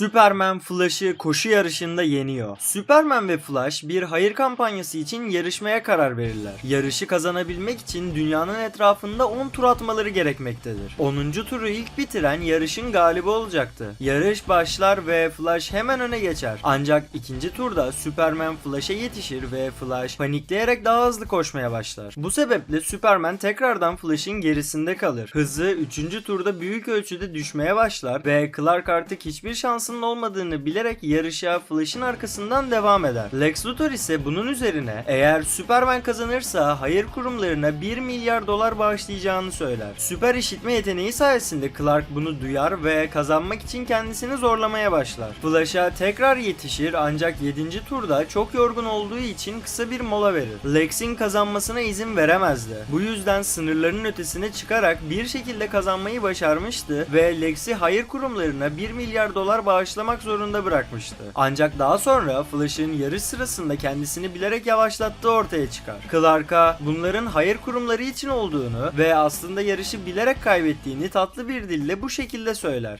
Superman Flash'ı koşu yarışında yeniyor. Superman ve Flash bir hayır kampanyası için yarışmaya karar verirler. Yarışı kazanabilmek için dünyanın etrafında 10 tur atmaları gerekmektedir. 10. turu ilk bitiren yarışın galibi olacaktı. Yarış başlar ve Flash hemen öne geçer. Ancak ikinci turda Superman Flash'a yetişir ve Flash panikleyerek daha hızlı koşmaya başlar. Bu sebeple Superman tekrardan Flash'ın gerisinde kalır. Hızı 3. turda büyük ölçüde düşmeye başlar ve Clark artık hiçbir şansının olmadığını bilerek yarışa Flash'ın arkasından devam eder. Lex Luthor ise bunun üzerine eğer Superman kazanırsa hayır kurumlarına 1 milyar dolar bağışlayacağını söyler. Süper işitme yeteneği sayesinde Clark bunu duyar ve kazanmak için kendisini zorlamaya başlar. Flash'a tekrar yetişir ancak 7. turda çok yorgun olduğu için kısa bir mola verir. Lex'in kazanmasına izin veremezdi. Bu yüzden sınırların ötesine çıkarak bir şekilde kazanmayı başarmıştı ve Lex'i hayır kurumlarına 1 milyar dolar bağışlamak zorunda bırakmıştı. Ancak daha sonra Flash'ın yarış sırasında kendisini bilerek yavaşlattığı ortaya çıkar. Clark'a bunların hayır kurumları için olduğunu ve aslında yarışı bilerek kaybettiğini tatlı bir dille bu şekilde söyler.